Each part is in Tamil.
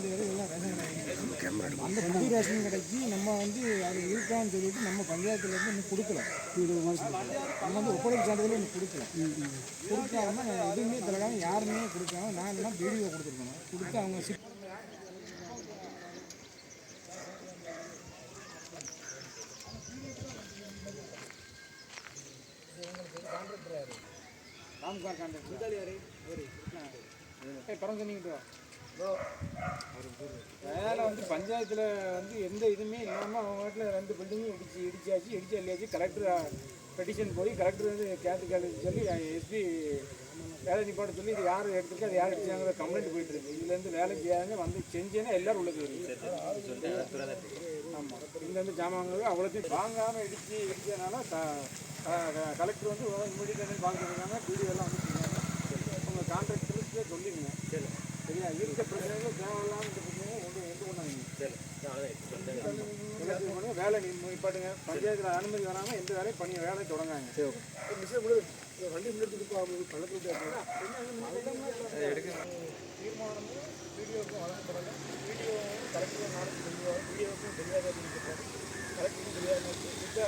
அந்த இதெல்லாம் ரேஷன் கடை அந்த புது ரேஷன் கடைக்கு நம்ம வந்து அது இருக்கான்னு சொல்லிட்டு நம்ம பஞ்சாயத்துல இருந்து இன்னும் கொடுக்கல இருபது மாதம் நம்ம வந்து ஒப்படைப்பு சான்றிதழ் இன்னும் கொடுக்கல கொடுக்காம எதுவுமே தலைக்காம யாருமே கொடுக்காம நான் எல்லாம் வீடியோ கொடுத்துருக்கணும் கொடுத்து அவங்க சிப் ராம்கார் கான்ட்ராக்டர் ஏய் பரம் சொன்னீங்க அதனால் வந்து பஞ்சாயத்தில் வந்து எந்த இதுவுமே இல்லாமல் அவங்க வீட்டில் ரெண்டு பில்டிங்கும் இடிச்சு இடிச்சாச்சு இடிச்சு இல்லையாச்சு கலெக்டர் பெட்டிஷன் போய் கலெக்டர் வந்து கேட்டு கேட்டு சொல்லி எஸ்பி வேலை நிப்பாட்ட சொல்லி இது யார் எடுத்துருக்கு அது யார் எடுத்தாங்கிற கம்ப்ளைண்ட் போயிட்டு இருக்கு. இதுலேருந்து வேலை செய்யாங்க வந்து செஞ்சேன்னா எல்லாரும் உள்ளது ஆமாம் இதுலேருந்து ஜாமான்கள் அவ்வளோத்தையும் வாங்காமல் இடிச்சு இடிச்சதுனால கலெக்டர் வந்து இமீடியட்டாக இருக்காங்க வீடியோ எல்லாம் இருக்க பிரச்சனைகளும் தேவையில்லாம இந்த ஒன்று எந்த பண்ணாதீங்க வேலை நிப்பாட்டுங்க பஞ்சாயத்தில் அனுமதி வராமல் எந்த வேலையும் பண்ணி வேலையை தொடங்காங்க வண்டி முன்னெடுத்து தீர்மானமும் வீடியோவுக்கும் வழங்கப்படலை வீடியோ கரெக்டாக நாளைக்கு வீடியோவுக்கும் தெரியாத அப்படின்னு சொல்றாரு கலெக்டருக்கும் தெரியாது மித்த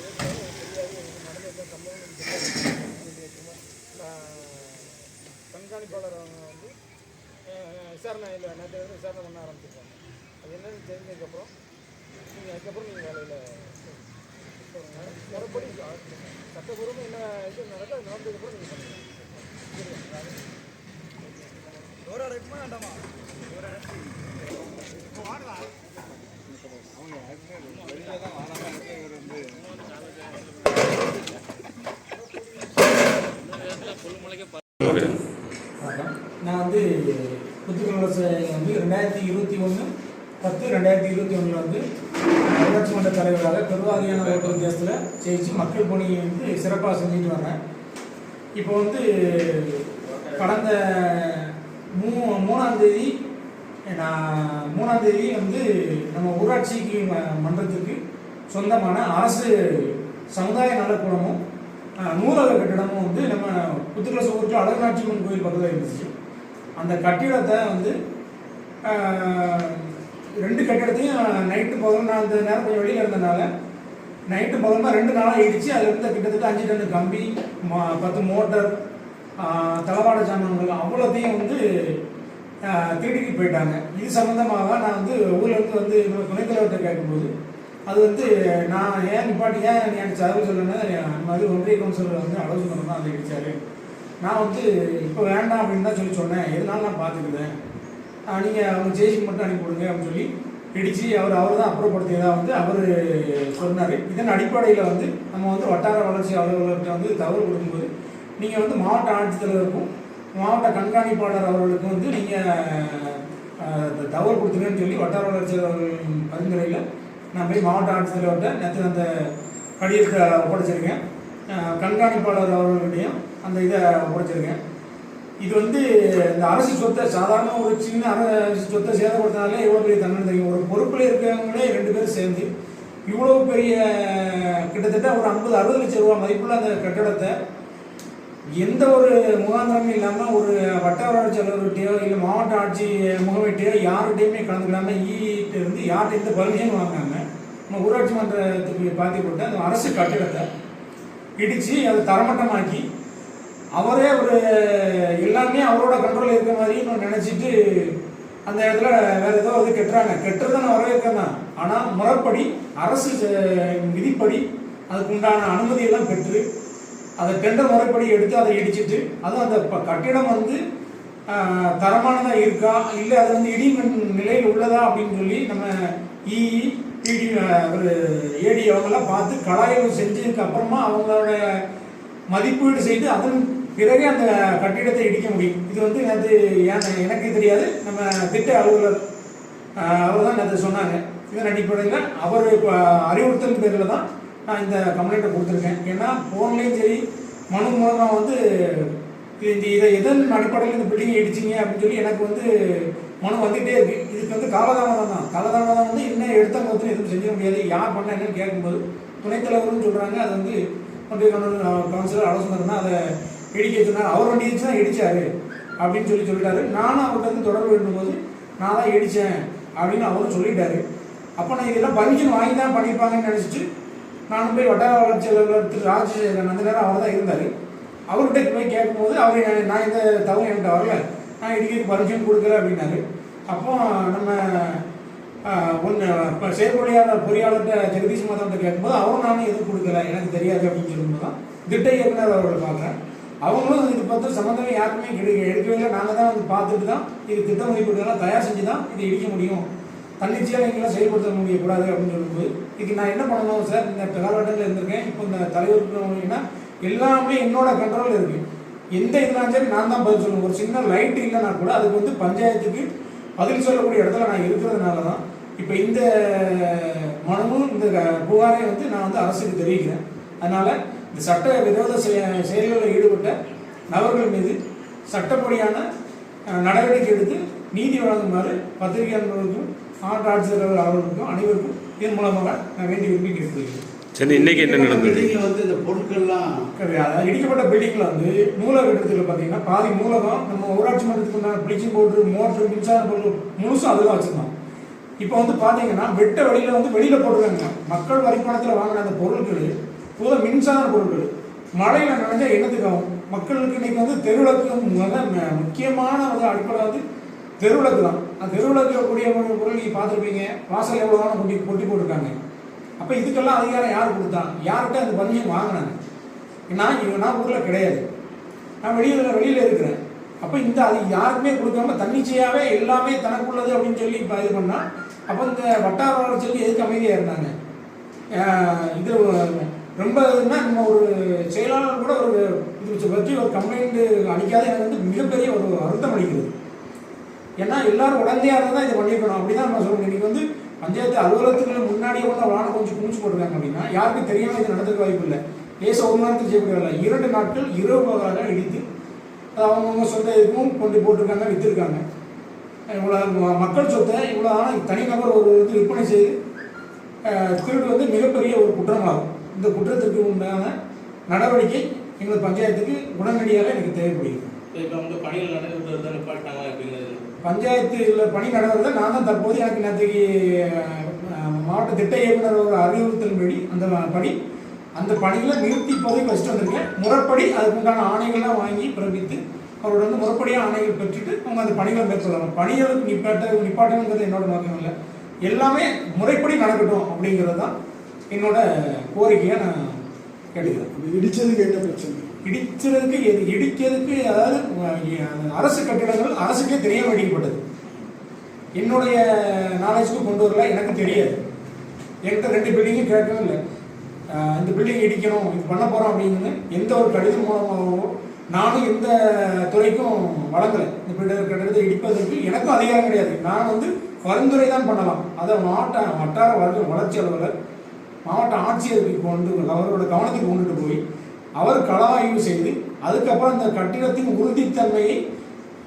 ஏற்கனவே தெரியாது எனக்கு நடந்த எந்த சம்பவம் தெரியாது நான் கண்காணிப்பாளர் அவங்க வந்து அஹ், விசாரணை இல்லை நேற்று வந்து விசாரணை பண்ண ஆரம்பிச்சிருக்காங்க. அது என்னன்னு தெரிஞ்சதுக்கப்புறம் நீங்கள் அதுக்கப்புறம் நீங்கள் வேலையில் முறைப்படி சட்டப்பூர்வமாக என்ன இது நடக்க அது நடந்ததுக்கப்புறம் நீங்கள் பண்ணுங்கள் நான் வந்து புத்துக்குளச வந்து ரெண்டாயிரத்தி இருபத்தி ஒன்று பத்து ரெண்டாயிரத்தி இருபத்தி ஒன்றில் வந்து ஊராட்சி மன்ற தலைவராக பெருவாரியான ஓட்டு வித்தியாசத்தில் ஜெயிச்சு மக்கள் பணியை வந்து சிறப்பாக செஞ்சுட்டு வரேன் இப்போ வந்து கடந்த மூ மூணாம் தேதி நான் மூணாம் தேதி வந்து நம்ம ஊராட்சிக்கு ம- மன்றத்துக்கு சொந்தமான அரசு சமுதாய நலக்கூடமும் நூலக கட்டிடமும் வந்து நம்ம புத்துக்குளச ஊருக்கு அழகாட்சியம்மன் கோயில் பக்கத்தில் இருந்துச்சு. அந்த கட்டிடத்தை வந்து ரெண்டு கட்டிடத்தையும் நைட்டு முதல் நான் அந்த நேரம் கொஞ்சம் வெளியில் இருந்தனால நைட்டு முதல்ல ரெண்டு நாளாக இடித்து அதில் இருந்த கிட்டத்தட்ட அஞ்சு டன் கம்பி பத்து மோட்டர் தளவாட சாமான்கள் அவ்வளோத்தையும் வந்து ஆஹ், திருடிட்டு போயிட்டாங்க. இது சம்மந்தமாக நான் வந்து ஊர்லேருந்து வந்து துணை தலைவர்கிட்ட கேட்கும்போது அது வந்து நான் ஏன் நிப்பாட்டி ஏன் எனக்கு செலவு சொல்லணும்னா அந்த மாதிரி ஒன்றிய கவுன்சிலர் வந்து அளவு தான் அதை இடிச்சாரு. நான் வந்து இப்போ வேண்டாம் அப்படின்னு தான் சொல்லி சொன்னேன். எதனால நான் பார்த்துக்கிறேன் நீங்கள் அவங்க ஜெயிச்சுக்கு மட்டும் அனுப்பி கொடுங்க அப்படின்னு சொல்லி இடித்து அவர் அவர் தான் அப்புறப்படுத்தியதாக வந்து அவர் சொன்னார். இதன் அடிப்படையில் வந்து நம்ம வந்து வட்டார வளர்ச்சி அலுவலர்கிட்ட வந்து தகவல் கொடுக்கும்போது நீங்கள் வந்து மாவட்ட ஆட்சித்தலைவருக்கும் மாவட்ட கண்காணிப்பாளர் அவர்களுக்கும் வந்து நீங்கள் தகவல் கொடுத்துருங்கன்னு சொல்லி வட்டார வளர்ச்சி அலுவலர் பரிந்துரையில் நான் போய் மாவட்ட ஆட்சித்தலைவர்கிட்ட நேற்று அந்த கடிதத்தை ஒப்படைச்சிருக்கேன். கண்காணிப்பாளர் அவர்களிடையும் அந்த இதை ஒப்படைச்சிருக்கேன். இது வந்து இந்த அரசு சொத்தை சாதாரண ஒரு சின்ன அரசு சொத்தை சேதப்படுத்தினாலே எவ்வளோ பெரிய தண்டனை தெரியும்? ஒரு பொறுப்பில் இருக்கிறவங்களே ரெண்டு பேரும் சேர்ந்து இவ்வளோ பெரிய கிட்டத்தட்ட ஒரு ஐம்பது அறுபது லட்சம் ரூபா மதிப்புள்ள அந்த கட்டடத்தை எந்த ஒரு முகாந்திரமும் இல்லாமல் ஒரு வட்ட வளர்ச்சி அலுவலர்கிட்டயோ இல்லை மாவட்ட ஆட்சி முகமைட்டையோ யார்கிட்டையுமே கலந்துக்கலாமல் ஈட்டு இருந்து யார்கிட்ட எந்த பர்மிஷன் வாங்காம நம்ம ஊராட்சி மன்றத்துக்கு பாத்தியப்பட்ட அந்த அரசு கட்டிடத்தை இடித்து அதை தரமட்டமாக்கி அவரே ஒரு எல்லாமே அவரோட கண்ட்ரோல் இருக்க மாதிரி நினச்சிட்டு அந்த இடத்துல வேற ஏதோ வந்து கெட்டுறாங்க. கெட்டுறதை நான் வரவேற்கிறேன் தான் ஆனால் முறைப்படி அரசு விதிப்படி அதுக்கு உண்டான அனுமதியெல்லாம் பெற்று அதை டெண்டர் முறைப்படி எடுத்து அதை இடிச்சிட்டு அதுவும் அந்த கட்டிடம் வந்து தரமானதாக தரமானதா இருக்கா? இல்லை அது வந்து இடிமண் நிலையில் உள்ளதா? அப்படின்னு சொல்லி நம்ம இஇ பிடி ஒரு ஏடி அவங்கெல்லாம் பார்த்து கலாய்வு செஞ்சதுக்கு அப்புறமா அவங்களோட மதிப்பீடு செய்து அதன் பிறகு அந்த கட்டிடத்தை இடிக்க முடியும். இது வந்து அது ஏன் எனக்கு தெரியாது. நம்ம திட்ட அலுவலர் அவர் தான் நேற்று சொன்னாங்க. இதன் அடிப்படையில் அவர் இப்போ அறிவுறுத்தல் பேரில் தான் நான் இந்த கம்ப்ளைண்ட்டை கொடுத்துருக்கேன். ஏன்னா ஃபோன்லேயும் சரி மனு மூலமாக வந்து இது இந்த இதை எதன் அடிப்படையில் இந்த பில்டிங் இடிச்சிங்க அப்படின்னு சொல்லி எனக்கு வந்து மனு வந்துகிட்டே இருக்கு. இதுக்கு வந்து காலதாமதம் தான். காலதாமதம் வந்து என்ன எடுத்த மொத்தம் எதுவும் செய்ய முடியாது. யார் பண்ண என்னன்னு கேட்கும்போது துணைத் தலைவர்னு சொல்கிறாங்க அது வந்து ஒன்றிய கவுன்சிலர் கவுன்சிலர் ஆலோசனை தான் அதை இடிக்க சொன்னார் அவர் வண்டி தான் இடிச்சாரு. அப்படின்னு சொல்லி சொல்லிட்டாரு. நானும் அவர்கிட்ட வந்து தொடர்பு வேண்டும்போது நான் தான் இடித்தேன் அப்படின்னு அவரும் சொல்லிட்டாரு. அப்போ நான் இதெல்லாம் பர்மிஷன் வாங்கி தான் பண்ணியிருப்பாங்கன்னு நினச்சிட்டு நானும் போய் வட்டார வளர்ச்சி அலுவலகத்தில் ராஜசேகரன் அந்த நேரம் அவர் தான் இருந்தார். அவர்கிட்ட போய் கேட்கும்போது அவர் நான் இந்த தவறு என்கிட்ட வரல. நான் இடிக்கிறதுக்கு பர்மிஷன் கொடுக்கல. அப்படின்னாரு. அப்போ நம்ம ஒன்று இப்போ செயற்பொழியாளர் பொறியாளர்கிட்ட ஜெகதீஷ் மாதவன்ட்ட கேட்கும்போது அவரும் நானும் எதுவும் கொடுக்கல. எனக்கு தெரியாது அப்படின்னு சொல்லும்போது தான் திட்ட இயக்குனர் அவர்களை பார்க்குறேன். அவங்களும் இது பார்த்து சம்மந்தமே யாருக்குமே கிடைக்க எடுக்கவே இல்லை நாங்கள் தான் வந்து பார்த்துட்டு தான் இது திட்ட மதிப்பீடுகள்லாம் தயார் செஞ்சு தான் இதை இடிக்க முடியும். தன்னிச்சையாக எங்களால் செயல்படுத்த முடியக்கூடாது அப்படின்னு சொல்லும்போது இதுக்கு நான் என்ன பண்ணணும் சார்? இந்த காலகட்டத்தில் இருந்திருக்கேன். இப்போ இந்த தலைவருக்கு எல்லாமே என்னோட கண்ட்ரோலில் இருக்குது எந்த இதுனாலும் சரி நான் தான் பதில் சொல்லணும். ஒரு சின்ன லைட் இல்லைனா கூட அதுக்கு வந்து பஞ்சாயத்துக்கு பதில் சொல்லக்கூடிய இடத்துல நான் இருக்கிறதுனால தான் இப்போ இந்த மனுவும் இந்த புகாரையும் வந்து நான் வந்து அரசுக்கு தெரிவிக்கிறேன். அதனால் இந்த சட்ட விரோத செயல்கள் நபர்கள் மீது சட்டப்படியான நடவடிக்கை எடுத்து நீதி வழங்குமாறு பத்திரிகையாளர்களுக்கும் மாவட்ட ஆட்சியர் அவர்களுக்கும் அனைவருக்கும் இதன் மூலமாக நான் வேண்டி விரும்பி கேட்டுக்கொள்கிறேன் சரி இன்னைக்கு என்ன நடந்தது? பில்டிங்ல வந்து இந்த பொருட்கள்லாம் அதாவது இடிக்கப்பட்ட பில்டிங்ல வந்து நூலக கட்டத்தில் பார்த்தீங்கன்னா பாதி நூலகம் நம்ம ஊராட்சி மன்றத்துக்கு உண்டான ப்ளீச்சிங் பவுடர் மோட்டர் மின்சார பொருள் முழுசும் அதில் வச்சிருந்தோம். இப்போ வந்து பார்த்தீங்கன்னா வெட்ட வெளியில வந்து வெளியில போட்டுருக்காங்க. மக்கள் வரிப்பணத்தில் வாங்கின அந்த பொருட்கள் பூரா மின்சார பொருட்கள் மழையில் நினைஞ்சா என்னத்துக்கு ஆகும்? மக்களுக்கு இன்னைக்கு வந்து தெருவிளக்கு ம- முக்கியமான வந்து அடிப்படை வந்து தெருவிளக்கு தான். அந்த தெருவிளக்கில் கூடிய பொருள் நீங்கள் பார்த்துருப்பீங்க. வாசல் எவ்வளோ தானே கொட்டி கொட்டி போட்டிருக்காங்க. அப்போ இதுக்கெல்லாம் அதிகாரம் யார் கொடுத்தா? யார்கிட்ட அந்த பர்மிஷன் வாங்கினாங்க? நான் இவன் நான் ஊரில் கிடையாது. நான் வெளியில் வெளியில் இருக்கிறேன். அப்போ இந்த அது யாருக்குமே கொடுக்காம தன்னிச்சையாகவே எல்லாமே தனக்குள்ளது அப்படின்னு சொல்லி இப்போ இது பண்ணால் அப்போ இந்த வட்டார வளர்ச்சிக்கு எதுக்கு அமைதியாக இருந்தாங்க? இது ரொம்ப இதுன்னா நம்ம ஒரு செயலாளர் கூட ஒரு இது பற்றி ஒரு கம்ப்ளைண்ட் அடிக்காத எனக்கு வந்து மிகப்பெரிய ஒரு அர்த்தம் அளிக்கிறது. ஏன்னா எல்லாரும் உடந்தையாக இருந்தால் தான் இதை பண்ணியிருக்கணும். அப்படி தான் நம்ம சொல்லணும் இன்னைக்கு வந்து பஞ்சாயத்து அலுவலகத்துக்கு முன்னாடியே வந்து வானம் கொஞ்சம் குமிச்சு போட்டிருக்காங்க அப்படின்னா யாருக்கும் தெரியாமல் இது நடந்துக்க வாய்ப்பு இல்லை. லேச ஒரு நேரத்தில் செய்யப்படல இரண்டு நாட்கள் இரவு பகலாக இடித்து அவங்கவுங்க சொந்த இதுக்கும் கொண்டு போட்டிருக்காங்க விற்றுருக்காங்க இவ்வளோ மக்கள் சொத்தை இவ்வளோ ஆனால் தனிநபர் ஒரு இது விற்பனை செய்து திருடு வந்து மிகப்பெரிய ஒரு குற்றமாகும் இந்த குற்றத்திற்கு உண்டான நடவடிக்கை எங்கள் பஞ்சாயத்துக்கு உடனடியாக எனக்கு தேவைப்படுகிறது. இப்போ வந்து பணிகள் நடைபெறுவதை நிப்பாட்டாங்க அப்படிங்கிறது. பஞ்சாயத்தில் பணி நடவதை நான் தான் தற்போது எனக்கு நேற்றுக்கு மாவட்ட திட்ட இயக்குனர் ஒரு அறிவுறுத்தலின்படி அந்த படி அந்த பணிகளை நிறுத்தி இப்போதைக்கு வச்சுட்டு வந்திருக்கேன். முறைப்படி அதுக்குண்டான ஆணைகள்லாம் வாங்கி பிறப்பித்து அவரோட வந்து முறைப்படியாக ஆணைகள் பெற்றுட்டு அவங்க அந்த பணிகளை மேற்கொள்ளணும் பணிகளுக்கு நிப்பாட்ட நிப்பாட்டணுங்கிறது என்னோட நோக்கம் இல்லை. எல்லாமே முறைப்படி நடக்கட்டும் அப்படிங்கிறது தான் என்னோட கோரிக்கையை நான் கேட்டுக்கிறேன். இடிச்சதுக்கு என்ன பிரச்சனை? இடிக்கிறதுக்கு எது இடிக்கிறதுக்கு அதாவது அரசு கட்டிடங்கள் அரசுக்கே தெரிய வேண்டியப்பட்டது. என்னுடைய நாலேஜுக்கு கொண்டு வரல எனக்கு தெரியாது. என்கிட்ட ரெண்டு பில்டிங்கும் கேட்கவே இல்லை. இந்த பில்டிங் இடிக்கணும் இது பண்ண போகிறோம் அப்படின்னு எந்த ஒரு கடிதம் மூலமாகவோ நானும் எந்த துறைக்கும் வழங்கலை. இந்த பில்டர் கட்டிடத்தை இடிப்பதற்கு எனக்கும் அதிகாரம் கிடையாது. நான் வந்து பரிந்துரை தான் பண்ணலாம். அதை மாவட்ட வட்டார வளர்ச்சி அலுவலர் மாவட்ட ஆட்சியருக்கு கொண்டு அவரோட கவனத்துக்கு கொண்டுட்டு போய் அவர் கள செய்து அதுக்கப்புறம் அந்த கட்டிடத்தின் உறுதித்தன்மையை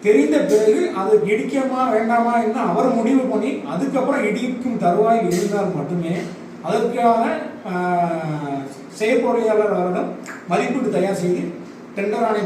தெரிந்த பிறகு அது இடிக்கமா வேண்டாமா என்று அவர் முடிவு பண்ணி அதுக்கப்புறம் இடிக்கும் தருவாய் இருந்தால் மட்டுமே அதற்கான செயற்பொறியாளர் அவரிடம் மதிப்பீடு தயார் செய்து டெண்டர் ஆணை